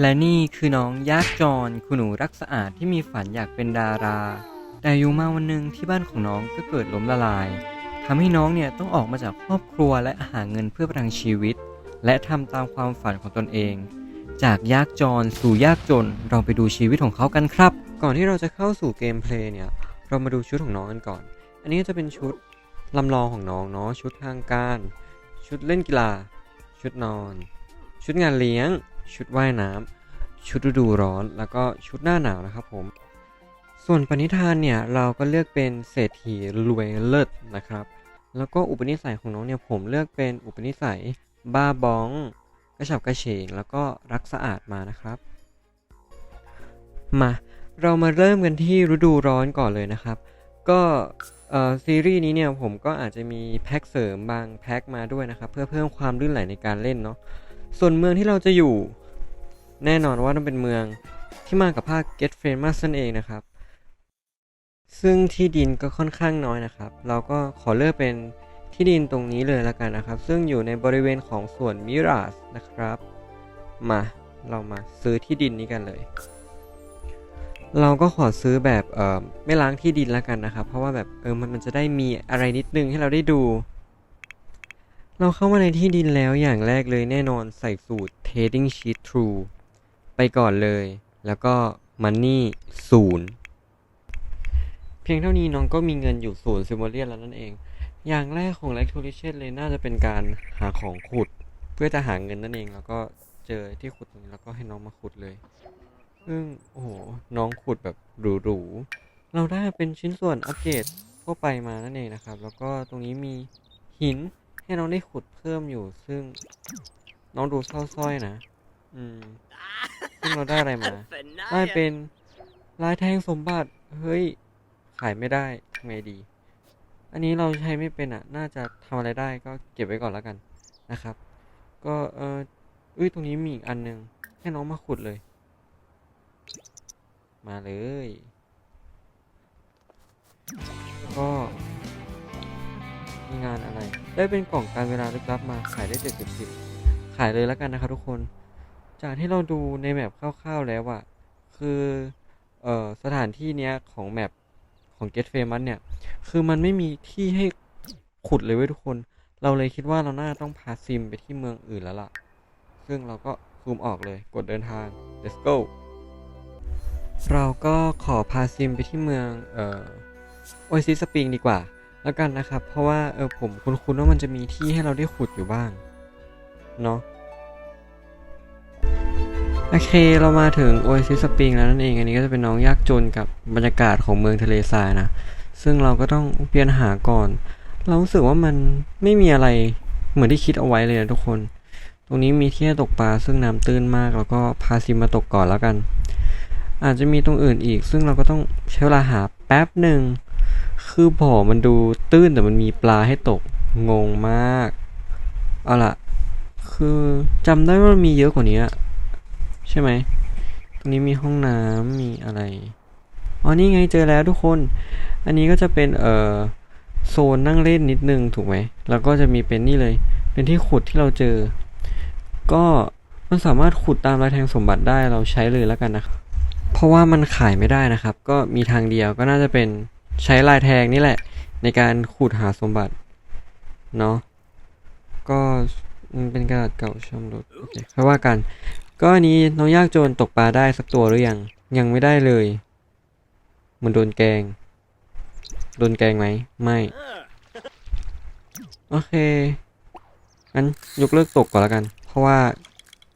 และนี่คือน้องยากจรคุณหนูรักสะอาดที่มีฝันอยากเป็นดารา แต่อยู่มาวันหนึ่งที่บ้านของน้องก็เกิดล้มละลายทำให้น้องเนี่ยต้องออกมาจากครอบครัวและหาเงินเพื่อประทังชีวิต และทำตามความฝันของตนเอง จากยากจรสู่ยากจนเราไปดูชีวิตของเขากันครับ ก่อนที่เราจะเข้าสู่เกมเพลย์เนี่ยเรามาดูชุดของน้องกันก่อน อันนี้จะเป็นชุดลำลองของน้องเนาะชุดทางการ ชุดเล่นกีฬา ชุดนอน ชุดงานเลี้ยง ชุดว่ายน้ำชุดฤดูร้อน แล้วก็ชุดหน้าหนาวนะครับผม ส่วนปณิธานเนี่ยเราก็เลือกเป็นเศรษฐีรวยเลิศนะครับ แล้วก็อุปนิสัยของน้องเนี่ยผมเลือกเป็นอุปนิสัยบ้าบองกระฉับกระเฉงแล้วก็รักสะอาดมานะครับ มาเรามาเริ่มกันที่ฤดูร้อนก่อนเลยนะครับ ก็ซีรีส์นี้เนี่ยผมก็อาจจะมีแพ็คเสริมบางแพ็คมาด้วยนะครับ เพื่อเพิ่มความลื่นไหลในการเล่นเนาะ ส่วนเมืองที่เราจะอยู่ แน่นอนว่าต้องเป็นเมืองที่มากับภาค Get Famous นั่นเองนะครับ ซึ่งที่ดินก็ค่อนข้างน้อยนะครับ เราก็ขอเลือกเป็นที่ดินตรงนี้เลยละกันนะครับ ซึ่งอยู่ในบริเวณของสวนมิราสนะครับ มาเรามาซื้อที่ดินนี้กันเลย เราก็ขอซื้อแบบเออไม่ล้างที่ดินล้วกันนะครับ เพราะว่าแบบเออมันมันจะได้มีอะไรนิดนึงให้เราได้ดู เราเข้ามาในที่ดินแล้วอย่างแรกเลยแน่นอนใส่สูตร trading sheet true ไปก่อนเลย แล้วก็ money ศูนย์เพียงเท่านี้น้องก็มีเงินอยู่ศูนย์ซิมโบเลียนแล้วนั่นเอง อย่างแรกของ l e c t o r i t i o n เลยน่าจะเป็นการหาของขุด เพื่อจะหาเงินนั่นเอง แล้วก็เจอที่ขุดตรงนี้แล้วก็ให้น้องมาขุดเลย ซึ่งโอ้โหน้องขุดแบบหรูๆเราได้เป็นชิ้นส่วนอัปเกรดทั่วไปมานั่นเองนะครับ แล้วก็ตรงนี้มีหิน ให้น้องได้ขุดเพิ่มอยู่ซึ่ง น้องดูเศร้าสร้อยนะ อืมซึ่งเราได้อะไรมา ได้เป็นลายแทงสมบัติ เฮ้ย ขายไม่ได้ทำไงดี อันนี้เราใช้ไม่เป็นอะ น่าจะทำอะไรได้ก็เก็บไว้ก่อนแล้วกันนะครับ ก็เอออุ้ยตรงนี้มีอีกอันหนึง ให้น้องมาขุดเลย มาเลย ก็ มีงานอะไร ได้เป็นกล่องการเวลาลึกลับมาขายได้เจ็ดสิบสิบขายเลยแล้วกันนะครับทุกคน จากที่เราดูในแมปคร่าวๆแล้วอะคือเอ่อสถานที่เนี้ยของแมปของ Get Famous เนี่ย คือมันไม่มีที่ให้ขุดเลยเว้ยทุกคน เราเลยคิดว่าเราน่าต้องพาซิมไปที่เมืองอื่นแล้วล่ะ ซึ่งเราก็ซูมออกเลยกดเดินทาง let's go เราก็ขอพาซิมไปที่เมืองเอ่อโอซิสปริงดีกว่า แล้วกันนะครับ เพราะว่าเออผมคุ้นๆว่ามันจะมีที่ให้เราได้ขุดอยู่บ้าง เนาะโอเคเรามาถึงโอซิสปริงแล้วนั่นเอง อันนี้ก็จะเป็นน้องยากจนกับบรรยากาศของเมืองทะเลทรายนะ ซึ่งเราก็ต้องเปลี่ยนหาก่อน เรารู้สึกว่ามันไม่มีอะไรเหมือนที่คิดเอาไว้เลยนะทุกคน ตรงนี้มีที่ให้ตกปลาซึ่งน้ำตื้นมาก แล้วก็พาซิมมาตกก่อนแล้วกัน อาจจะมีตรงอื่นอีก ซึ่งเราก็ต้องใช้เวลาหาแป๊บหนึ่ง คือบ่อมันดูตื้นแต่มันมีปลาให้ตกงงมาก เอาล่ะ คือจำได้ว่ามันมีเยอะกว่านี้อะใช่ไหม ตรงนี้มีห้องน้ำมีอะไร อ๋อ นี่ไงเจอแล้วทุกคน อันนี้ก็จะเป็นเอ่อโซนนั่งเล่นนิดนึงถูกไหม แล้วก็จะมีเป็นนี่เลย เป็นที่ขุดที่เราเจอ ก็มันสามารถขุดตามลายแทงสมบัติได้เราใช้เลยแล้วกันนะครับเพราะว่ามันขายไม่ได้นะครับ ก็มีทางเดียวก็น่าจะเป็น ใช้ลายแทงนี่แหละ ในการขุดหาสมบัติ เนาะก็มันเป็นกระดาษเก่าชำรุดโอเคค่อยว่ากัน ก็อันนี้น้องยากจนตกปลาได้สักตัวหรือยัง ยังไม่ได้เลย มันโดนแกง โดนแกงไหม ไม่ โอเค งั้นยกเลิกตกก่อนแล้วกัน เพราะว่า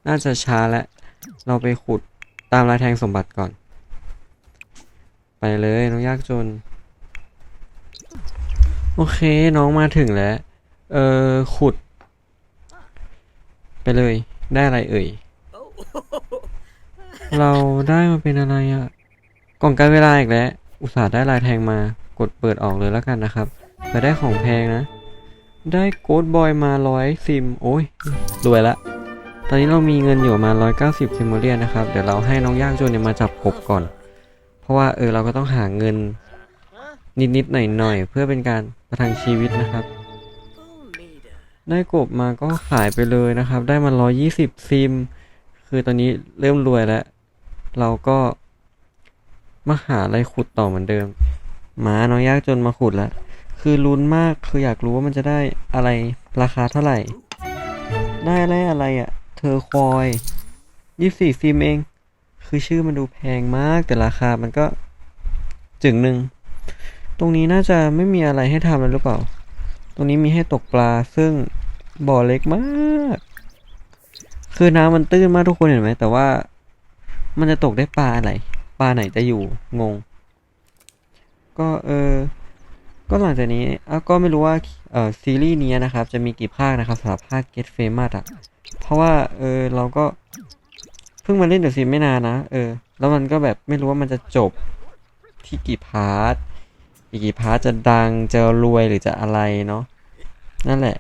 น่าจะช้าแล้ว เราไปขุดตามลายแทงสมบัติก่อน ไปเลยน้องยากจน โอเค น้องมาถึงแล้ว เออขุด ไปเลย ได้อะไรเอ่ย เราได้มาเป็นอะไรอะกล่องการเวลาอีกแล้ว อุตส่าห์ได้ลายแทงมา กดเปิดออกเลยแล้วกันนะครับแต่ได้ของแพงนะ ได้โกดบอยมาร้อยซิม โอ้ย รวยละ ตอนนี้เรามีเงินอยู่ประมาร้อยเก้าสิบซิมโมเลียนนะครับ เดี๋ยวเราให้น้องยากจนเนี่ยมาจับกบก่อน เพราะว่าเออเราก็ต้องหาเงินนิดๆหน่อยๆเพื่อเป็นการ ประทังชีวิตนะครับ ได้กบมาก็ขายไปเลยนะครับ ได้มาร้อยยี่สิบซิม คือตอนนี้เริ่มรวยแล้ว เราก็มาหาอะไรขุดต่อเหมือนเดิมหมาน้อยยากจนมาขุดแล้วคือลุ้นมากคืออยากรู้ว่ามันจะได้อะไรราคาเท่าไหร่ ได้อะไรอะไรอะ่ะ เธอคอยยี่สี่ซิมเอง คือชื่อมันดูแพงมากแต่ราคามันก็จึงหนึ่ง ตรงนี้น่าจะไม่มีอะไรให้ทำแล้วหรือเปล่า ตรงนี้มีให้ตกปลาซึ่งบ่อเล็กมาก คือน้ำมันตื้นมากทุกคนเห็นไหม แต่ว่ามันจะตกได้ปลาอะไร ปลาไหนจะอยู่งง ก็เออ ก็หลังจากนี้อะก็ไม่รู้ว่าเออซีรีส์นี้นะครับ จะมีกี่ภาคนะครับสำหรับภาค Get Famous อะ เพราะว่าเออเราก็เพิ่งมาเล่นเดอะซีไม่นานนะ เออ แล้วมันก็แบบไม่รู้ว่ามันจะจบที่กี่พาร์ท อีกกี่พาร์ทจะดังจะรวยหรือจะอะไรเนาะนั่นแหละ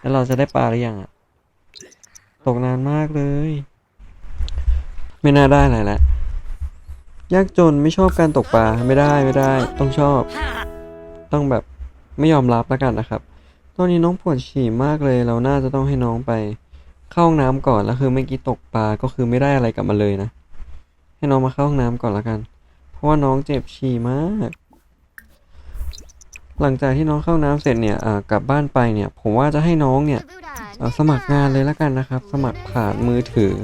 แล้วเราจะได้ปลาหรือยังอะตกนานมากเลย ไม่น่าได้อะไรล้วยากจนไม่ชอบการตกปลาไม่ได้ไม่ได้ ต้องชอบ ต้องแบบไม่ยอมรับแล้วกันนะครับ ตอนนี้น้องปวดฉี่มากเลย เราน่าจะต้องให้น้องไป เข้าห้องน้ำก่อนแล้วคือเมื่อกี้ตกปลาก็คือไม่ได้อะไรกลับมาเลยนะ ให้น้องมาเข้าห้องน้ำก่อนแล้วกัน เพราะว่าน้องเจ็บฉี่มาก หลังจากที่น้องเข้าน้ำเสร็จเนี่ยอ่ากลับบ้านไปเนี่ย ผมว่าจะให้น้องเนี่ยเอ่อสมัครงานเลยแล้วกันนะครับ สมัครผ่านมือถือ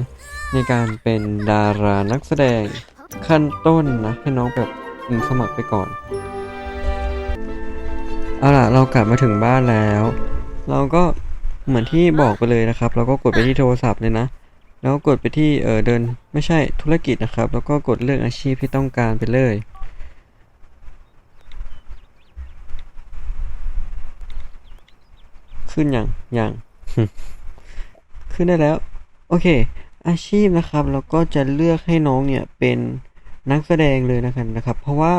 ในการเป็นดารานักแสดงขั้นต้นนะ ให้น้องแบบอืมสมัครไปก่อนเอาล่ะเรากลับมาถึงบ้านแล้ว เราก็เหมือนที่บอกไปเลยนะครับ เราก็กดไปที่โทรศัพท์เลยนะ แล้วกดไปที่เออเดินไม่ใช่ธุรกิจนะครับ แล้วก็กดเลือกอาชีพที่ต้องการไปเลย ขึ้นอย่างอย่างขึ้นได้แล้ว โอเค อาชีพนะครับ เราก็จะเลือกให้น้องเนี่ยเป็นนักแสดงเลยนะครับนะครับ เพราะว่า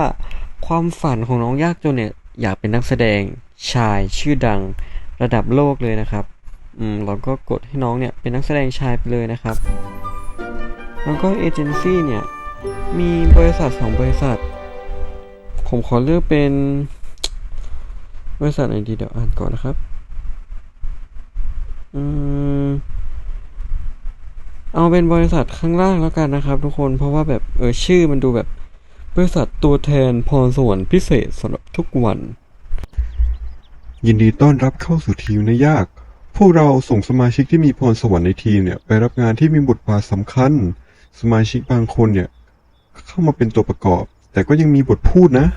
ความฝันของน้องยากจนเนี่ย อยากเป็นนักแสดงชายชื่อดังระดับโลกเลยนะครับ อืมเราก็กดให้น้องเนี่ยเป็นนักแสดงชายไปเลยนะครับ แล้วก็เอเจนซี่เนี่ย มีบริษัทสองบริษัท ผมขอเลือกเป็น บริษัทไหนดีเดี๋ยวอ่านก่อนนะครับ อืม เอาเป็นบริษัทข้างล่างแล้วกันนะครับ ทุกคนเพราะว่าแบบเออชื่อมันดูแบบบริษัทตัวแทนพรสวรรค์พิเศษสำหรับทุกวัน ยินดีต้อนรับเข้าสู่ทีมนายาก พวกเราส่งสมาชิกที่มีพรสวรรค์ในทีมเนี่ย ไปรับงานที่มีบทบาทสำคัญ สมาชิกบางคนเนี่ย เข้ามาเป็นตัวประกอบ แต่ก็ยังมีบทพูดนะ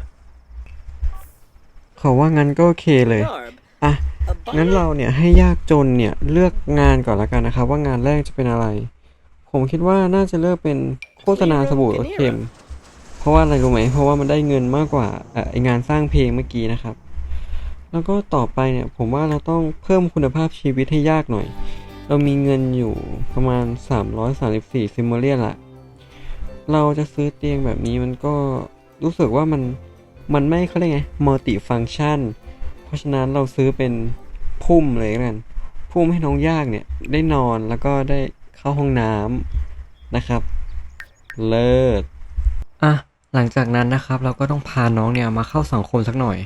เขาว่างั้นก็โอเคเลย อะ งั้นเราเนี่ยให้ยากจนเนี่ยเลือกงานก่อนละกันนะครับว่างานแรกจะเป็นอะไร ผมคิดว่าน่าจะเลือกเป็นโฆษณาสบู่รสเค็ม เพราะว่าอะไรรู้ไหมเพราะว่ามันได้เงินมากกว่าอ่อไองานสร้างเพลงเมื่อกี้นะครับ แล้วก็ต่อไปเนี่ยผมว่าเราต้องเพิ่มคุณภาพชีวิตให้ยากหน่อย เรามีเงินอยู่ประมาณ 334ซิมเมเรียนละเราจะซื้อเตียงแบบนี้มันก็รู้สึกว่ามันมันไม่เขาเรียกไงมัลติฟัง c t ชัน ราะฉะนั้นเราซื้อเป็นพุ่มเลยกันพุ่มให้น้องยากเนี่ยได้นอนแล้วก็ได้เข้าห้องน้ำนะครับ เลิศอะหลังจากนั้นนะครับ เราก็ต้องพาน้องเนี่ยมาเข้าสังคมสักหน่อย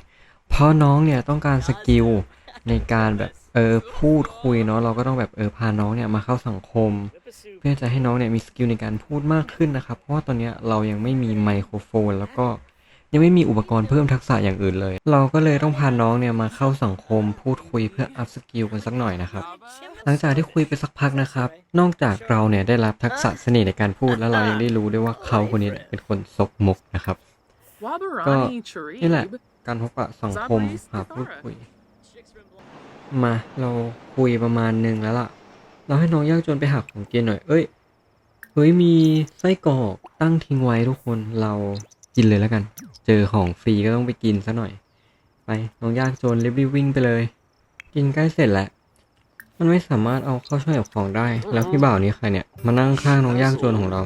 เพราะน้องเนี่ยต้องการสกิลในการแบบเออพูดคุยเนาะเราก็ต้องแบบเออพาน้องเนี่ยมาเข้าสังคม เพื่อจะให้น้องเนี่ยมีสกิลในการพูดมากขึ้นนะครับ เพราะว่าตอนเนี้ยเรายังไม่มีไมโครโฟน แล้วก็ ยังไม่มีอุปกรณ์เพิ่มทักษะอย่างอื่นเลย เราก็เลยต้องพาน้องเนี่ยมาเข้าสังคมพูดคุยเพื่ออัพสกิลกันสักหน่อยนะครับ หลังจากที่คุยไปสักพักนะครับ นอกจากเราเนี่ยได้รับทักษะเสน่ห์ในการพูดแล้วเรายังได้รู้ด้วยว่าเขาคนนี้เป็นคนซกมกนะครับ ก็นี่แหละการพบปะสังคมหาพูดคุย มาเราคุยประมาณหนึ่งแล้วล่ะ เราให้น้องยากจนไปหาของกินหน่อย เอ้ย เฮ้ยมีไส้กรอกตั้งทิ้งไว้ทุกคนเรากินเลยแล้วกัน เจอของฟรีก็ต้องไปกินซะหน่อย ไปน้องยากจนรีบวิ่งไปเลย กินใกล้เสร็จแล้วมันไม่สามารถเอาเข้าช่วยกับของได้ แล้วพี่บ่าวนี้ใครเนี่ย มานั่งข้างน้องยากจนของเรา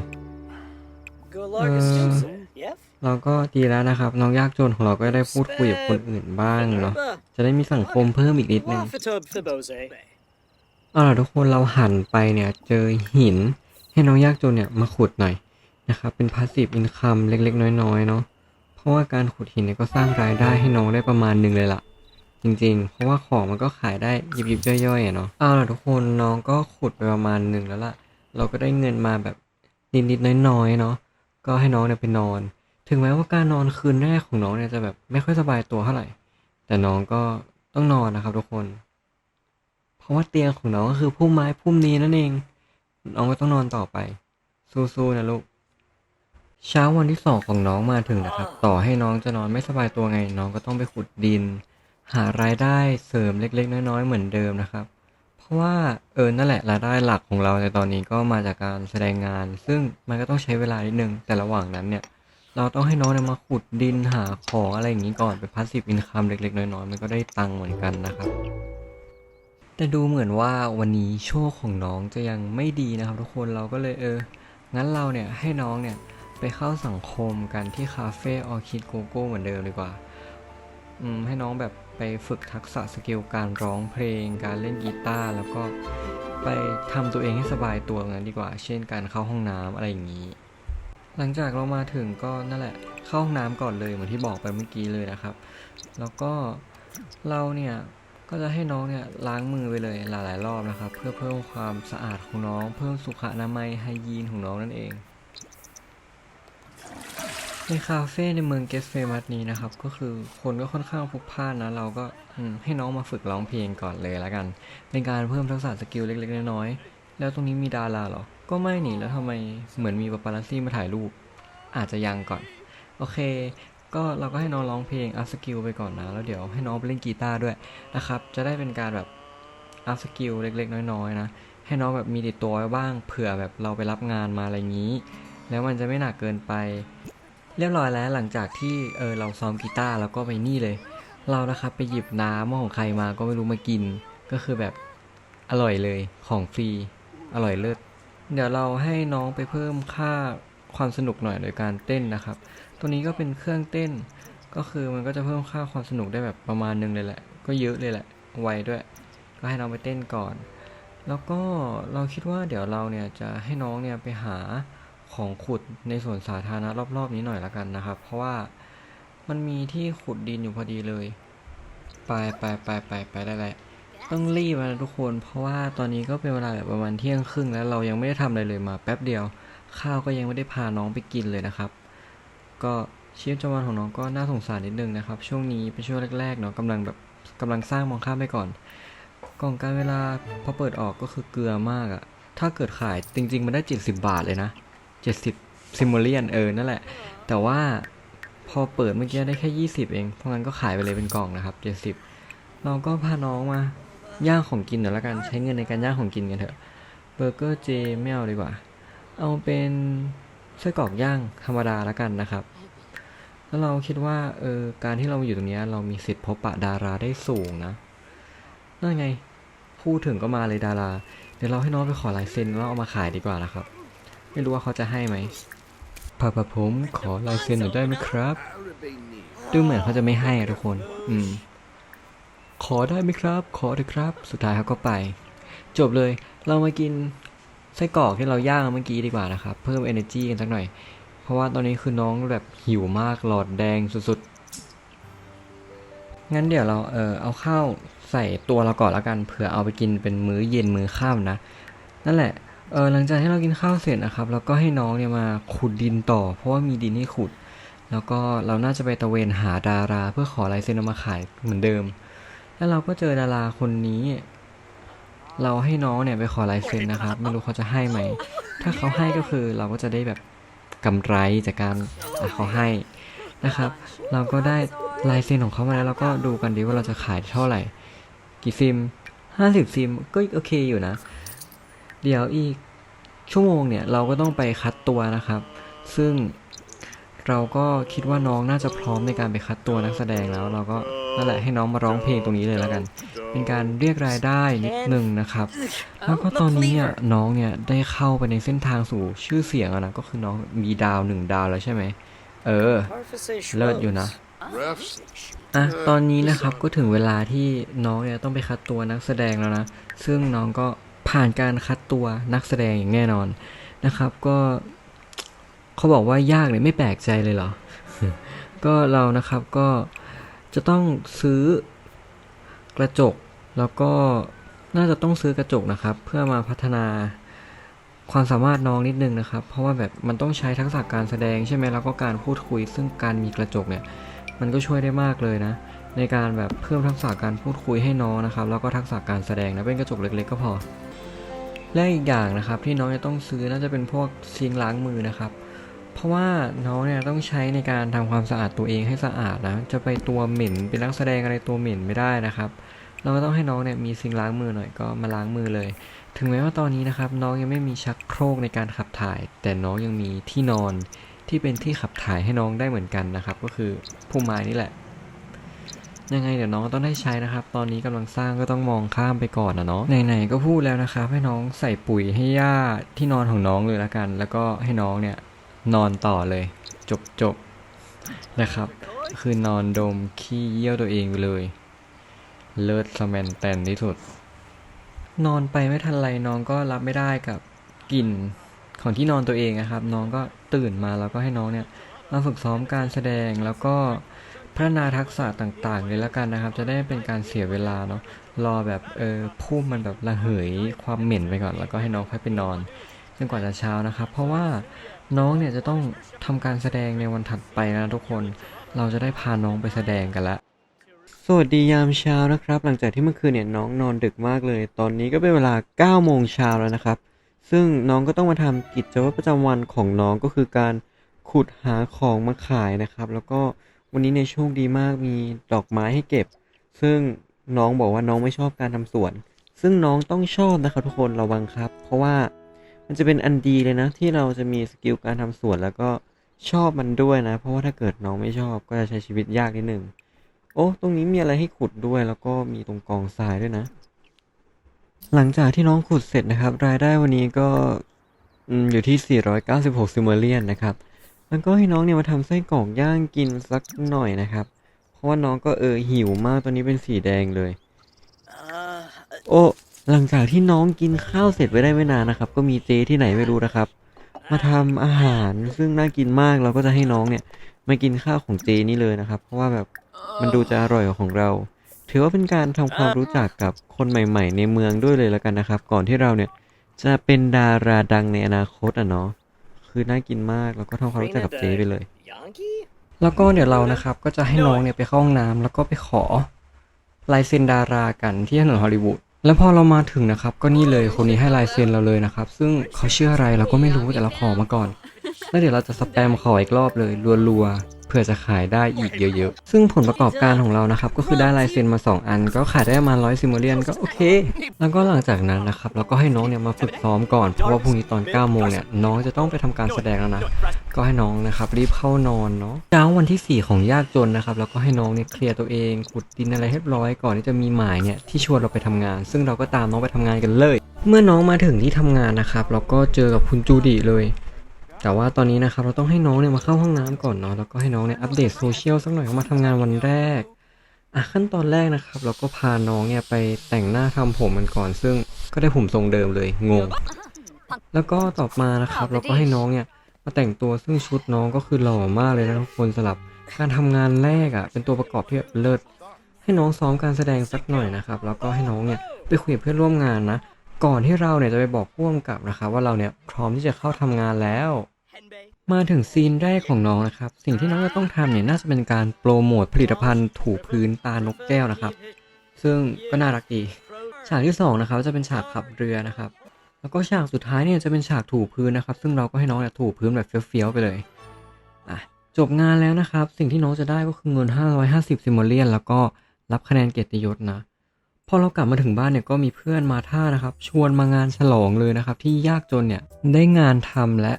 เราก็ดีแล้วนะครับ น้องยากจนของเราก็ได้พูดคุยกับคนอื่นบ้างเนาะจะได้มีสังคมเพิ่มอีกนิดนึงเอาล่ะทุกคนเราหันไปเนี่ย เจอหินให้น้องยากจนเนี่ยมาขุดหน่อยนะครับ เป็นพาสซีฟอินคัมเล็กๆ น้อยๆเนาะ เพราะว่าการขุดหินเนี่ยก็สร้างรายได้ให้น้องได้ประมาณหนึ่งเลยล่ะ จริง ๆ เพราะว่าของมันก็ขายได้ยิบๆย่อยๆอะเนาะเอาล่ะทุกคนน้องก็ขุดไปประมาณหนึ่งแล้วล่ะ เราก็ได้เงินมาแบบนิดๆน้อยๆเนาะก็ให้น้องเนี่ยไปนอน ถึงแม้ว่าการนอนคืนแรกของน้องเนี่ยจะแบบไม่ค่อยสบายตัวเท่าไหร่ แต่น้องก็ต้องนอนนะครับทุกคน เพราะว่าเตียงของน้องก็คือพุ่มไม้พุ่มนี้นั่นเอง น้องก็ต้องนอนต่อไป สู้ๆนะลูก เช้าวันที่สองของน้องมาถึงนะครับ ต่อให้น้องจะนอนไม่สบายตัวไง น้องก็ต้องไปขุดดิน หารายได้เสริมเล็ก ๆ น้อยๆเหมือนเดิมนะครับ เพราะว่าเออนั่นแหละรายได้หลักของเราในตอนนี้ก็มาจากการแสดงงาน ซึ่งมันก็ต้องใช้เวลานิดนึงแต่ระหว่างนั้นเนี่ย เราต้องให้น้องเนี่ยมาขุดดินหาของอะไรอย่างนี้ก่อนเป็นพาสซีฟอินคัมเล็กๆ น้อยๆมันก็ได้ตังค์เหมือนกันนะครับ แต่ดูเหมือนว่าวันนี้โชคของน้องจะยังไม่ดีนะครับ ทุกคนเราก็เลยเอองั้นเราเนี่ยให้น้องเนี่ย ไปเข้าสังคมกันที่คาเฟ่ออคิดโกโก้เหมือนเดิมดีกว่า อืม ให้น้องแบบไปฝึกทักษะสกิลการร้องเพลง การเล่นกีตาร์แล้วก็ไปทำตัวเองให้สบายตัวงั้นดีกว่า เช่นการเข้าห้องน้ำอะไรอย่างนี้ หลังจากเรามาถึงก็นั่นแหละเข้าห้องน้ำก่อนเลยเหมือนที่บอกไปเมื่อกี้เลยนะครับ แล้วก็เราเนี่ยก็จะให้น้องเนี่ยล้างมือไปเลยหลาย ๆ รอบนะครับ เพื่อเพิ่มความสะอาดของน้อง เพิ่มสุขอนามัยไฮยีนของน้องนั่นเอง ในคาเฟ่ในเมืองเกสเฟมัสนี้นะครับ ก็คือคนก็ค่อนข้างพลุกพล่านนะ เราก็ให้น้องมาฝึกร้องเพลงก่อนเลยแล้วกัน เป็นการเพิ่มทักษะสกิลเล็กๆ น้อยๆ แล้วตรงนี้มีดาราเหรอ ก็ไม่หนีแล้วทำไมเหมือนมีปาปารัสซี่มาถ่ายรูป อาจจะยังก่อน โอเค ก็เราก็ให้น้องร้องเพลงอัพสกิลไปก่อนนะ แล้วเดี๋ยวให้น้องไปเล่นกีตาร์ด้วยนะครับ จะได้เป็นการแบบอัพสกิลเล็กๆ น้อยๆนะ ให้น้องแบบมีติดตัวไว้บ้าง เผื่อแบบเราไปรับงานมาอะไรงนี้ แล้วมันจะไม่หนักเกินไป เรียบร้อยแล้วหลังจากที่เออเราซ้อมกีตาร์แล้วก็ไปนี่เลย เรานะครับไปหยิบน้ำของใครมาก็ไม่รู้มากิน ก็คือแบบอร่อยเลยของฟรีอร่อยเลิศเดี๋ยวเราให้น้องไปเพิ่มค่าความสนุกหน่อยโดยการเต้นนะครับ ตัวนี้ก็เป็นเครื่องเต้น ก็คือมันก็จะเพิ่มค่าความสนุกได้แบบประมาณนึงเลยแหละ ก็เยอะเลยแหละ ไวด้วย ก็ให้น้องไปเต้นก่อน แล้วก็เราคิดว่าเดี๋ยวเราเนี่ยจะให้น้องเนี่ยไปหา ของขุดในสวนสาธารณะรอบ ๆ นี้หน่อยละกันนะครับ เพราะว่ามันมีที่ขุดดินอยู่พอดีเลย ไปไปไปไปไปได้แหละต้องรีบนะทุกคน เพราะว่าตอนนี้ก็เป็นเวลาแบบประมาณเที่ยงครึ่งแล้วเรายังไม่ได้ทำอะไรเลยมาแป๊บเดียว ข้าวก็ยังไม่ได้พาน้องไปกินเลยนะครับ ก็ชีวิตประจำวันของน้องก็น่าสงสารนิดนึงนะครับ ช่วงนี้เป็นช่วงแรกๆเนาะกำลังแบบกำลังสร้างมองข้ามไปก่อนกล่องการเวลาพอเปิดออกก็คือเกลือมากอะถ้าเกิดขายจริง ๆ มันได้ 70 บาทเลยนะ 70ซิมโมเลียนเออ นั่นแหละ แต่ว่าพอเปิดเมื่อกี้ได้แค่ 20 เอง เพราะงั้นก็ขายไปเลยเป็นกล่องนะครับ 70 เราก็พาน้องมาย่างของกินเดี๋ยวละกันใช้เงินในการย่างของกินกันเถอะ เบอร์เกอร์เจไม่เอาดีกว่า เอาเป็นไส้กรอกย่างธรรมดาละกันนะครับ แล้วเราคิดว่าเออการที่เรามาอยู่ตรงนี้เรามีสิทธิ์พบปะดาราได้สูงนะ นั่นไงพูดถึงก็มาเลยดารา เดี๋ยวเราให้น้องไปขอลายเซ็นแล้วเอามาขายดีกว่านะครับ ไม่รู้ว่าเขาจะให้ไหมพาพาผมขอลายเซ็นหน่อยได้ไหมครับ ดูเหมือนเขาจะไม่ให้ทุกคน อืม ขอได้ไหมครับ ขอเถอะครับ สุดท้ายเขาก็ไป จบเลย เรามากินไส้กรอกที่เราย่างเมื่อกี้ดีกว่านะครับ เพิ่ม energy กันสักหน่อย เพราะว่าตอนนี้คือน้องแบบหิวมากหลอดแดงสุดๆ งั้นเดี๋ยวเราเออเอาข้าวใส่ตัวเราก่อนละกัน เผื่อเอาไปกินเป็นมื้อเย็นมื้อค่ำนะ นั่นแหละ เออหลังจากที่เรากินข้าวเสร็จนะครับ แล้วก็ให้น้องเนี่ยมาขุดดินต่อ เพราะว่ามีดินให้ขุด แล้วก็เราน่าจะไปตะเวนหาดารา เพื่อขอลายเซ็นเอามาขายเหมือนเดิม แล้วเราก็เจอดาราคนนี้ เราให้น้องเนี่ยไปขอลายเซ็นนะครับ ไม่รู้เขาจะให้ไหม ถ้าเขาให้ก็คือเราก็จะได้แบบกำไรจากการเขาให้นะครับ เราก็ได้ลายเซ็นของเขามาแล้วเราก็ดูกันดีว่าเราจะขายเท่าไหร่ กี่ซิมห้าสิบซิมก็โอเคอยู่นะ เดี๋ยวอีกชั่วโมงเนี่ยเราก็ต้องไปคัดตัวนะครับ ซึ่งเราก็คิดว่าน้องน่าจะพร้อมในการไปคัดตัวนักแสดงแล้ว เราก็นั่นแหละให้น้องมาร้องเพลงตรงนี้เลยแล้วกัน เป็นการเรียกรายได้นิดนึงนะครับ แล้วก็ตอนนี้เนี่ยน้องเนี่ยได้เข้าไปในเส้นทางสู่ชื่อเสียงอะนะก็คือน้องมีดาวหนึ่งดาวแล้วใช่ไหมเออ เลิศอยู่นะอะตอนนี้นะครับก็ถึงเวลาที่น้องเนี่ยต้องไปคัดตัวนักแสดงแล้วนะ ซึ่งน้องก็ ผ่านการคัดตัวนักแสดงอย่างแน่นอนนะครับ ก็เขาบอกว่ายากเลยไม่แปลกใจเลยเหรอ ก็เรานะครับก็จะต้องซื้อกระจก แล้วก็น่าจะต้องซื้อกระจกนะครับ เพื่อมาพัฒนาความสามารถน้องนิดนึงนะครับ เพราะว่าแบบมันต้องใช้ทักษะการแสดงใช่ไหมแล้วก็การพูดคุย ซึ่งการมีกระจกเนี่ย มันก็ช่วยได้มากเลยนะ ในการแบบเพิ่มทักษะการพูดคุยให้น้องนะครับ แล้วก็ทักษะการแสดงนะเป็นกระจกเล็กๆก็พอ และอีกอย่างนะครับที่น้องจะต้องซื้อน่าจะเป็นพวกซิงล้างมือนะครับ เพราะว่าน้องเนี่ยต้องใช้ในการทำความสะอาดตัวเองให้สะอาดนะจะไปตัวเหม็นเป็นนักแสดงอะไรตัวเหม็นไม่ได้นะครับ เราก็ต้องให้น้องเนี่ยมีซิงล้างมือหน่อยก็มาล้างมือเลย ถึงแม้ว่าตอนนี้นะครับน้องยังไม่มีชักโครกในการขับถ่าย แต่น้องยังมีที่นอนที่เป็นที่ขับถ่ายให้น้องได้เหมือนกันนะครับ ก็คือพุ่มไม้นี่แหละ ยังไงเดี๋ยวน้องต้องได้ใช้นะครับ ตอนนี้กำลังสร้างก็ต้องมองข้ามไปก่อนนะเนาะไหนๆก็พูดแล้วนะครับให้น้องใส่ปุ๋ยให้ย่าที่นอนของน้องเลยละกัน แล้วก็ให้น้องเนี่ยนอนต่อเลย จบจบๆนะครับ คือนอนดมขี้เยี่ยวตัวเองไปเลยเลิศสแมนแตนที่สุด นอนไปไม่ทันไรน้องก็รับไม่ได้กับกลิ่นของที่นอนตัวเองนะครับ น้องก็ตื่นมาแล้วก็ให้น้องเนี่ยมาฝึกซ้อมการแสดงแล้วก็ พัฒนาทักษะต่างๆ เลยละกันนะครับ จะได้ไม่เป็นการเสียเวลาเนาะรอแบบเออพุ่มมันแบบระเหยความเหม็นไปก่อน แล้วก็ให้น้องค่อยไปนอนจนกว่าจะเช้านะครับ เพราะว่าน้องเนี่ยจะต้องทำการแสดงในวันถัดไปนะทุกคนเราจะได้พาน้องไปแสดงกันละสวัสดียามเช้านะครับ หลังจากที่เมื่อคืนเนี่ยน้องนอนดึกมากเลย ตอนนี้ก็เป็นเวลา9โมงเช้าแล้วนะครับ ซึ่งน้องก็ต้องมาทำกิจวัตรประจำวันของน้องก็คือการขุดหาของมาขายนะครับ แล้วก็ วันนี้เนี่ยโชคดีมากมีดอกไม้ให้เก็บ ซึ่งน้องบอกว่าน้องไม่ชอบการทำสวน ซึ่งน้องต้องชอบนะครับทุกคนระวังครับ เพราะว่ามันจะเป็นอันดีเลยนะ ที่เราจะมีสกิลการทำสวนแล้วก็ชอบมันด้วยนะ เพราะว่าถ้าเกิดน้องไม่ชอบก็จะใช้ชีวิตยากนิดนึงโอ้ตรงนี้มีอะไรให้ขุดด้วย แล้วก็มีตรงกองทรายด้วยนะ หลังจากที่น้องขุดเสร็จนะครับ รายได้วันนี้ก็อืมอยู่ที่ 496ซิมเมเลียนนะครับ แล้วก็ให้น้องเนี่ยมาทำไส้กรอกย่างกินสักหน่อยนะครับ เพราะว่าน้องก็เออหิวมากตอนนี้เป็นสีแดงเลย โอ้หลังจากที่น้องกินข้าวเสร็จไปได้ไม่นานนะครับ ก็มีเจที่ไหนไม่รู้นะครับ มาทำอาหารซึ่งน่ากินมากเราก็จะให้น้องเนี่ยมากินข้าวของเจนี่เลยนะครับ เพราะว่าแบบมันดูจะอร่อยกว่าของเรา ถือว่าเป็นการทำความรู้จักกับคนใหม่ ๆ ในเมืองด้วยเลยแล้วกันนะครับ ก่อนที่เราเนี่ยจะเป็นดาราดังในอนาคตอะเนาะ คือน่ากินมากแล้วก็ทำความรู้จักกับเจ๊ไปเลย Yankee? แล้วก็เดี๋ยวเรานะครับก็จะให้น้องเนี่ยไปเข้าห้องน้ำแล้วก็ไปขอลายเซ็นดารากันที่ถนนฮอลลีวูดแล้วพอเรามาถึงนะครับ ก็นี่เลยคนนี้ให้ลายเซ็นเราเลยนะครับ ซึ่งเขาชื่ออะไรเราก็ไม่รู้แต่เราขอมาก่อน แล้วเดี๋ยวเราจะสแปมขออีกรอบเลยรัวๆ เพื่อจะขายได้อีกเยอะๆ ซึ่งผลประกอบการของเรานะครับ ก็คือได้ลายเซ็นมา 2 อัน ก็ขายได้ประมาณร้อยซิมโมเลียนก็โอเค แล้วก็หลังจากนั้นนะครับเราก็ให้น้องเนี่ยมาฝึกซ้อมก่อน เพราะว่าพรุ่งนี้ตอน9โมงเนี่ยน้องจะต้องไปทำการแสดงแล้วนะ ก็ให้น้องนะครับรีบเข้านอนเนาะ เช้าวันที่ 4 ของยากจนนะครับแล้วก็ให้น้องเนี่ยเคลียร์ตัวเองขุดดินอะไรให้เรียบร้อยก่อนที่จะมีหมายเนี่ยที่ชวนเราไปทำงาน ซึ่งเราก็ตามน้องไปทำงานกันเลย เมื่อน้องมาถึงที่ทำงานนะครับเราก็เจอกับคุณจูดีเลย แต่ว่าตอนนี้นะครับเราต้องให้น้องเนี่ยมาเข้าห้องน้ำก่อนเนาะแล้วก็ให้น้องเนี่ยอัปเดตโซเชียลสักหน่อยว่ามาทำงานวันแรกอะขั้นตอนแรกนะครับ เราก็พาน้องเนี่ยไปแต่งหน้าทำผมมันก่อน ซึ่งก็ได้ผมทรงเดิมเลยงง แล้วก็ต่อมานะครับ เราก็ให้น้องเนี่ยมาแต่งตัวซึ่งชุดน้องก็คือหล่อมากเลยนะทุกคนสำหรับการทำงานแรกอะ่ะเป็นตัวประกอบที่แบบเลิศให้น้องซ้อมการแสดงสักหน่อยนะครับ แล้วก็ให้น้องเนี่ยไปคุยกับเพื่อนร่วมงานนะ ก่อนที่เราเนี่ยจะไปบอกผู้กำกับนะครับ ว่าเราเนี่ยพร้อมที่จะเข้าทำงานแล้ว มาถึงซีนแรกของน้องนะครับ สิ่งที่น้องจะต้องทำเนี่ยน่าจะเป็นการโปรโมทผลิตภัณฑ์ถูพื้นตานกแก้วนะครับ ซึ่งก็น่ารักดีฉากที่สองนะครับจะเป็นฉากขับเรือนะครับ แล้วก็ฉากสุดท้ายเนี่ยจะเป็นฉากถูพื้นนะครับ ซึ่งเราก็ให้น้องเนี่ยถูพื้นแบบเฟี้ยวๆไปเลยอะจบงานแล้วนะครับ สิ่งที่น้องจะได้ก็คือเงิน 550ซิมโมเลียน แล้วก็รับคะแนนเกียรติยศนะพอเรากลับมาถึงบ้านเนี่ยก็มีเพื่อนมาท่านะครับ ชวนมางานฉลองเลยนะครับ ที่ยากจนเนี่ยได้งานทำและ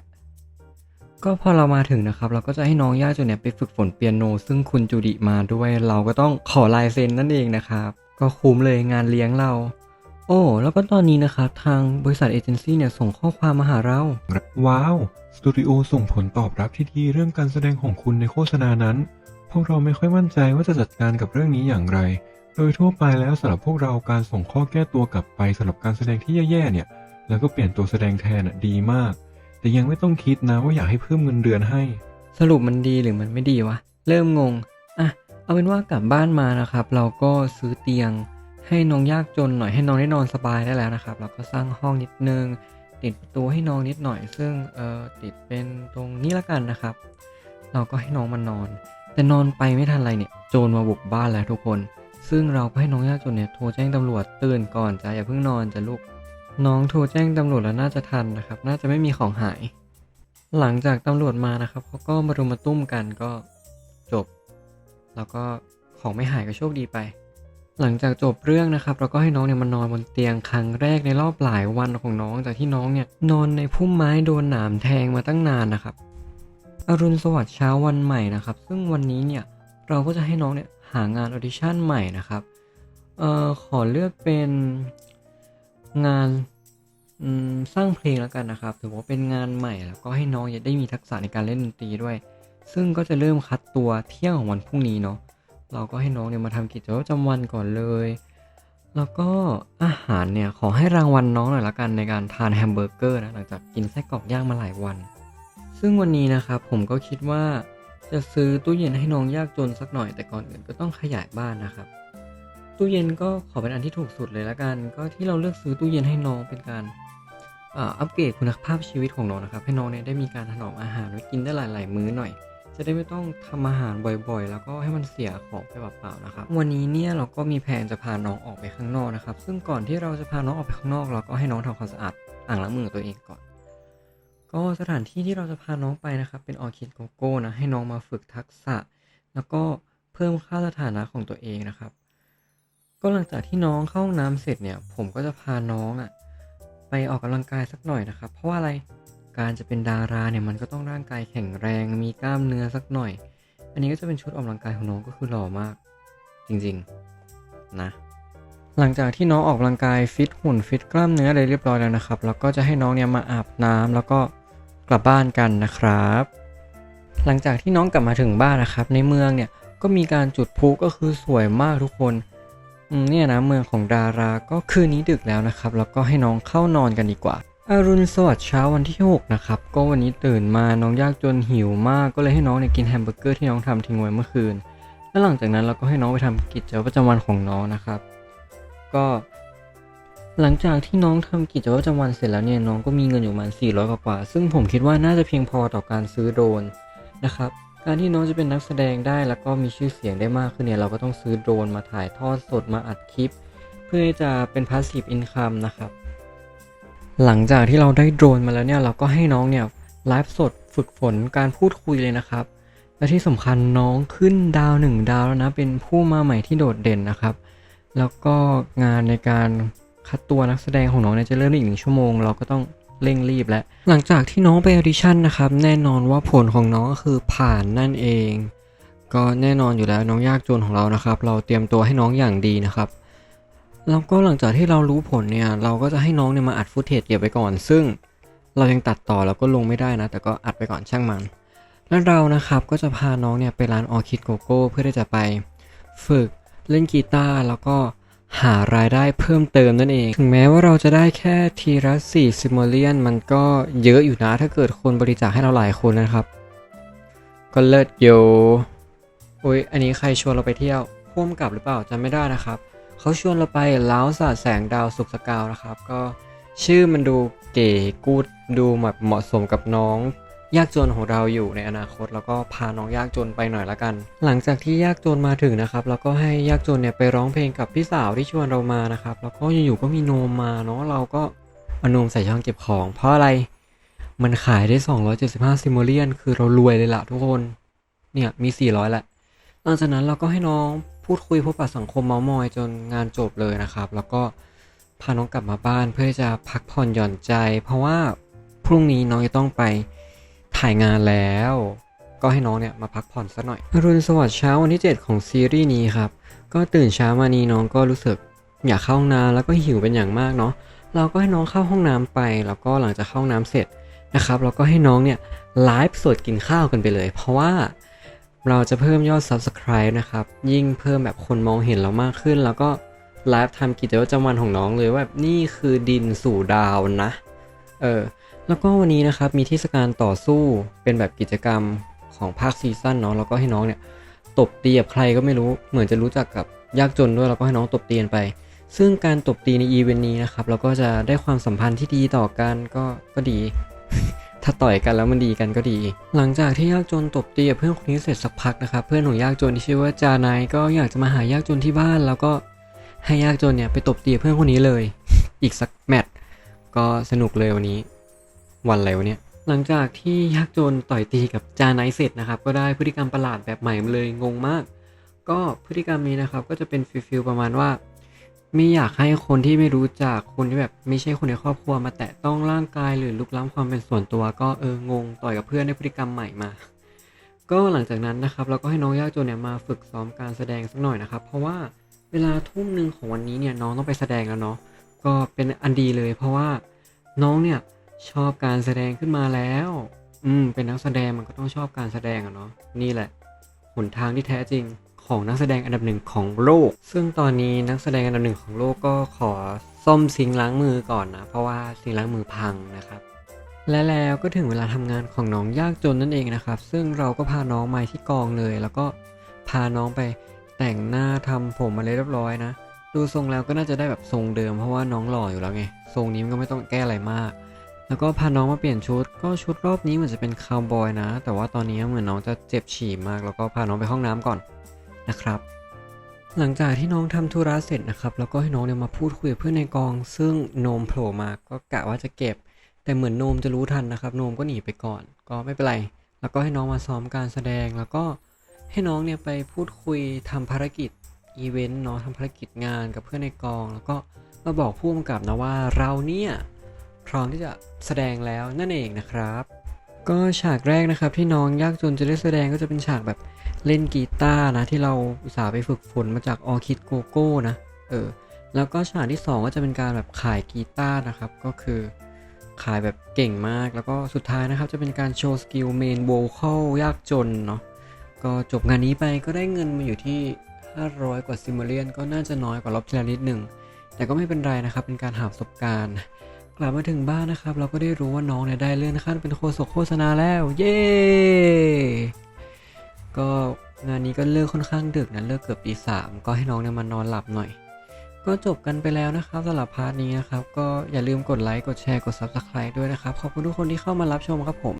ก็พอเรามาถึงนะครับ เราก็จะให้น้องยาจนเนี่ยไปฝึกฝนเปียโน ซึ่งคุณจูดิมาด้วย เราก็ต้องขอลายเซ็นนั่นเองนะครับ ก็คุ้มเลยงานเลี้ยงเรา โอ้แล้วก็ตอนนี้นะครับ ทางบริษัทเอเจนซี่เนี่ยส่งข้อความมาหาเรา ว้าว สตูดิโอส่งผลตอบรับที่ดีเรื่องการแสดงของคุณในโฆษณานั้น พวกเราไม่ค่อยมั่นใจว่าจะจัดการกับเรื่องนี้อย่างไร โดยทั่วไปแล้วสำหรับพวกเราการส่งข้อแก้ตัวกลับไปสำหรับการแสดงที่แย่ๆเนี่ย แล้วก็เปลี่ยนตัวแสดงแทนน่ะดีมาก แต่ยังไม่ต้องคิดนะว่าอยากให้เพิ่มเงินเดือนให้ สรุปมันดีหรือมันไม่ดีวะ เริ่มงง อะ เอาเป็นว่ากลับบ้านมานะครับ เราก็ซื้อเตียง ให้น้องยากจนหน่อยให้น้องได้นอนสบายได้แล้วนะครับ เราก็สร้างห้องนิดนึง ติดประตูให้น้องนิดหน่อย ซึ่งเออติดเป็นตรงนี้ละกันนะครับ เราก็ให้น้องมานอน แต่นอนไปไม่ทันไรเนี่ย โจรมาบุกบ้านแล้วทุกคน ซึ่งเราก็ให้น้องยากจนเนี่ยโทรแจ้งตำรวจตื่นก่อนจ้ะอย่าเพิ่งนอนจ้ะลูก น้องโทรแจ้งตำรวจแล้วน่าจะทันนะครับ น่าจะไม่มีของหาย หลังจากตำรวจมานะครับเขาก็มารุมมาตุ้มกันก็จบ แล้วก็ของไม่หายก็โชคดีไป หลังจากจบเรื่องนะครับเราก็ให้น้องเนี่ยมานอนบนเตียงครั้งแรกในรอบหลายวันของน้องจากที่น้องเนี่ยนอนในพุ่มไม้โดนหนามแทงมาตั้งนานนะครับอรุณสวัสดิ์เช้าวันใหม่นะครับ ซึ่งวันนี้เนี่ยเราก็จะให้น้องเนี่ยหางานออดิชั่นใหม่นะครับเอ่อขอเลือกเป็น งานสร้างเพลงแล้วกันนะครับ ถือว่าเป็นงานใหม่แล้วก็ให้น้องได้มีทักษะในการเล่นดนตรีด้วย ซึ่งก็จะเริ่มคัดตัวเที่ยงของวันพรุ่งนี้เนาะเราก็ให้น้องเนี่ยมาทำกิจวัตรประจำวันก่อนเลย แล้วก็อาหารเนี่ยขอให้รางวัลน้องหน่อยละกันในการทานแฮมเบอร์เกอร์นะหลังจากกินไส้กรอกย่างมาหลายวัน ซึ่งวันนี้นะครับผมก็คิดว่าจะซื้อตู้เย็นให้น้องยากจนสักหน่อยแต่ก่อนอื่นก็ต้องขยายบ้านนะครับ ตู้เย็นก็ขอเป็นอันที่ถูกสุดเลยละกัน ก็ที่เราเลือกซื้อตู้เย็นให้น้องเป็นการอัปเกรดคุณภาพชีวิตของน้องนะครับ ให้น้องเนี่ยได้มีการถนอมอาหารไว้กินได้หลาย ๆ มื้อหน่อย จะได้ไม่ต้องทำอาหารบ่อยๆ แล้วก็ให้มันเสียของไปเปล่าๆนะครับ วันนี้เนี่ยเราก็มีแผนจะพาน้องออกไปข้างนอกนะครับ ซึ่งก่อนที่เราจะพาน้องออกไปข้างนอก เราก็ให้น้องทำความสะอาดอ่างล้างมือตัวเองก่อน ก็สถานที่ที่เราจะพาน้องไปนะครับ เป็นออคิดโกโก้นะให้น้องมาฝึกทักษะ แล้วก็เพิ่มค่าสถานะของตัวเองนะครับ ก็หลังจากที่น้องเข้าห้องน้ำเสร็จเนี่ย ผมก็จะพาน้องอะ่ะไปออกกำลังกายสักหน่อยนะครับ เพราะว่าอะไรการจะเป็นดาราเนี่ยมันก็ต้องร่างกายแข็งแรง มีกล้ามเนื้อสักหน่อย อันนี้ก็จะเป็นชุดออกกำลังกายของน้องก็คือหล่อมาก จริงๆนะหลังจากที่น้องออกกำลังกายฟิตหุ่นฟิตกล้ามเนื้ออะไรเรียบร้อยแล้วนะครับแล้วก็จะให้น้องเนี่ยมาอาบน้ำแล้วก็กลับบ้านกันนะครับ หลังจากที่น้องกลับมาถึงบ้านนะครับ ในเมืองเนี่ยก็มีการจุดพลุก็คือสวยมากทุกคน เนี่ยนะเมืองของดาราก็คืนนี้ดึกแล้วนะครับ แล้วก็ให้น้องเข้านอนกันดีกว่าอรุณสวัสดิ์เช้าวันที่ 6 นะครับ ก็วันนี้ตื่นมาน้องยากจนหิวมากก็เลยให้น้องเนี่ยกินแฮมเบอร์เกอร์ที่น้องทำทิ้งไว้เมื่อคืน แล้วหลังจากนั้นเราก็ให้น้องไปทำกิจวัตรประจำวันของน้องนะครับ ก็ หลังจากที่น้องทำกิจวัตรประจำวันเสร็จแล้วเนี่ยน้องก็มีเงินอยู่ประมาณ400กว่า ซึ่งผมคิดว่าน่าจะเพียงพอต่อการซื้อโดรนนะครับ การที่น้องจะเป็นนักแสดงได้แล้วก็มีชื่อเสียงได้มากขึ้นเนี่ยเราก็ต้องซื้อโดรนมาถ่ายทอดสดมาอัดคลิป เพื่อจะเป็นพาสซีฟอินคัมนะครับ หลังจากที่เราได้โดรนมาแล้วเนี่ยเราก็ให้น้องเนี่ยไลฟ์สดฝึกฝนการพูดคุยเลยนะครับ และที่สำคัญน้องขึ้นดาวหนึ่งดาวแล้วนะเป็นผู้มาใหม่ที่โดดเด่นนะครับ แล้วก็งานในการคัดตัวนักแสดงของน้องเนี่ยจะเริ่มในอีกหนึ่งชั่วโมง เราก็ต้อง เร่งรีบแล้ว หลังจากที่น้องไปออดิชั่นนะครับ แน่นอนว่าผลของน้องก็คือผ่านนั่นเอง ก็แน่นอนอยู่แล้วน้องยากจนของเรานะครับ เราเตรียมตัวให้น้องอย่างดีนะครับ แล้วก็หลังจากที่เรารู้ผลเนี่ย เราก็จะให้น้องเนี่ยมาอัดฟุตเทจเก็บไว้ก่อน ซึ่งเรายังตัดต่อแล้วก็ลงไม่ได้นะ แต่ก็อัดไปก่อนช่างมัน แล้วเรานะครับก็จะพาน้องเนี่ยไปร้านออคิดโกโก้เพื่อที่จะไปฝึกเล่นกีตาร์แล้วก็ หารายได้เพิ่มเติมนั่นเอง ถึงแม้ว่าเราจะได้แค่ทีละ4ซิมเลียนมันก็เยอะอยู่นะถ้าเกิดคนบริจาคให้เราหลายคนนะครับ ก็เลิศโยโอ้ยอันนี้ใครชวนเราไปเที่ยวพ่วมกับหรือเปล่าจำไม่ได้นะครับเขาชวนเราไปล้าวสาดแสงดาวสุกสกาวนะครับ ก็ชื่อมันดูเก๋กูดดูแบบเหมาะสมกับน้อง ยากจนของเราอยู่ในอนาคต แล้วก็พาน้องยากจนไปหน่อยละกัน หลังจากที่ยากจนมาถึงนะครับแล้วก็ให้ยากจนเนี่ยไปร้องเพลงกับพี่สาวที่ชวนเรามานะครับแล้วก็อยู่ๆก็มีโนมมาเนาะเราก็เอานมใส่ช่องเก็บของ เพราะอะไรมันขายได้ 275ซิมโมเลียน คือเรารวยเลยล่ะทุกคน เนี่ยมี 400แหละหลังจากนั้นเราก็ให้น้องพูดคุยพบปะสังคมเมามอยจนงานจบเลยนะครับ แล้วก็พาน้องกลับมาบ้านเพื่อที่จะพักผ่อนหย่อนใจ เพราะว่าพรุ่งนี้น้องจะต้องไป ถ่ายงานแล้ว ก็ให้น้องเนี่ยมาพักผ่อนสักหน่อยอรุณสวัสดิ์เช้าวันที่ 7 ของซีรีส์นี้ครับ ก็ตื่นเช้ามานี้น้องก็รู้สึกอยากเข้าห้องน้ำแล้วก็หิวเป็นอย่างมากเนาะ เราก็ให้น้องเข้าห้องน้ำไป แล้วก็หลังจากเข้าห้องน้ำเสร็จนะครับ เราก็ให้น้องเนี่ยไลฟ์สดกินข้าวกันไปเลย เพราะว่าเราจะเพิ่มยอด Subscribe นะครับ ยิ่งเพิ่มแบบคนมองเห็นเรามากขึ้น แล้วก็ไลฟ์ทำกิจวัตรประจำวันของน้องเลยว่าแบบนี่คือดินสู่ดาวนะ เออ แล้วก็วันนี้นะครับมีเทศกาลต่อสู้เป็นแบบกิจกรรมของภาคซีซั่นเนาะแล้วก็ให้น้องเนี่ยตบตีกับใครก็ไม่รู้เหมือนจะรู้จักกับยากจนด้วยแล้วก็ให้น้องตบตีกันไป ซึ่งการตบตีในอีเวนต์นี้นะครับเราก็จะได้ความสัมพันธ์ที่ดีต่อกันก็ก็ดี ถ้าต่อยกันแล้วมันดีกันก็ดี หลังจากที่ยากจนตบตีกับเพื่อนคนนี้เสร็จสักพักนะครับเพื่อนของยากจนที่ชื่อว่าจานายก็อยากจะมาหายากจนที่บ้าน แล้วก็ให้ยากจนเนี่ยไปตบตีกับเพื่อนคนนี้เลย อีกสักแมตช์ก็สนุกเลยวันนี้ วันอะไรวะเนี่ย หลังจากที่ยากษ์โจนต่อยตีกับจานเสร็จนะครับ ก็ได้พฤติกรรมประหลาดแบบใหม่มาเลยงงมาก ก็พฤติกรรมนี้นะครับ ก็จะเป็นฟิลฟิลประมาณว่า ไม่อยากให้คนที่ไม่รู้จักคนที่แบบไม่ใช่คนในครอบครัวมาแตะต้องร่างกายหรือลุกล้ำความเป็นส่วนตัว ก็เอองงต่อยกับเพื่อนในพฤติกรรมใหม่มา ก็หลังจากนั้นนะครับเราก็ให้น้องยากจนเนี่ยมาฝึกซ้อมการแสดงสักหน่อยนะครับ เพราะว่าเวลาทุ่มหนึ่งของวันนี้เนี่ยน้องต้องไปแสดงแล้วเนาะก็เป็นอันดีเลย เพราะว่าน้องเนี่ย ชอบการแสดงขึ้นมาแล้ว อืม เป็นนักแสดงมันก็ต้องชอบการแสดงอะเนาะ นี่แหละ หนทางที่แท้จริงของนักแสดงอันดับหนึ่งของโลก ซึ่งตอนนี้นักแสดงอันดับหนึ่งของโลกก็ขอซ่อมซิงล้างมือก่อนนะ เพราะว่าซิงล้างมือพังนะครับ และแล้วก็ถึงเวลาทำงานของน้องยากจนนั่นเองนะครับ ซึ่งเราก็พาน้องมาที่กองเลย แล้วก็พาน้องไปแต่งหน้าทำผมมาเรียบร้อยนะ ดูทรงแล้วก็น่าจะได้แบบทรงเดิม เพราะว่าน้องหล่ออยู่แล้วไง ทรงนี้มันก็ไม่ต้องแก้อะไรมาก แล้วก็พาน้องมาเปลี่ยนชุด ก็ชุดรอบนี้เหมือนจะเป็นคาวบอยนะ แต่ว่าตอนนี้เหมือนน้องจะเจ็บฉี่มาก แล้วก็พาน้องไปห้องน้ำก่อนนะครับ หลังจากที่น้องทำธุระเสร็จนะครับ แล้วก็ให้น้องเนี่ยมาพูดคุยกับเพื่อนในกอง ซึ่งโนมโผล่มาก็กะว่าจะเก็บ แต่เหมือนโนมจะรู้ทันนะครับ โนมก็หนีไปก่อน ก็ไม่เป็นไร แล้วก็ให้น้องมาซ้อมการแสดง แล้วก็ให้น้องเนี่ยไปพูดคุยทำภารกิจอีเวนต์เนาะทำภารกิจงานกับเพื่อนในกอง แล้วก็มาบอกผู้กำกับนะว่าเราเนี่ย พร้อมที่จะแสดงแล้วนั่นเองนะครับ ก็ฉากแรกนะครับที่น้องยากจนจะได้แสดงก็จะเป็นฉากแบบเล่นกีตาร์นะที่เราอุตส่าห์ไปฝึกฝนมาจากออคิดโกโก้นะเออแล้วก็ฉากที่สองก็จะเป็นการแบบขายกีตาร์นะครับ ก็คือขายแบบเก่งมากแล้วก็สุดท้ายนะครับ จะเป็นการโชว์สกิลเมนโวคอลยากจนเนาะก็จบงานนี้ไปก็ได้เงินมาอยู่ที่ 500 กว่าซิมเมเลียนก็น่าจะน้อยกว่ารอบที่แล้วนิดหนึ่งแต่ก็ไม่เป็นไรนะครับ เป็นการหาประสบการณ์ กลับมาถึงบ้านนะครับ เราก็ได้รู้ว่าน้องเนี่ยได้เลื่อนขั้นเป็นโฆษกโฆษณาแล้ว เย้ ก็งานนี้ก็เลิกค่อนข้างดึกนะเลิกเกือบตีสามก็ให้น้องเนี่ยมานอนหลับหน่อย ก็จบกันไปแล้วนะครับสำหรับพาร์ทนี้นะครับ ก็อย่าลืมกดไลค์กดแชร์กด Subscribe ด้วยนะครับ ขอบคุณทุกคนที่เข้ามารับชมครับผม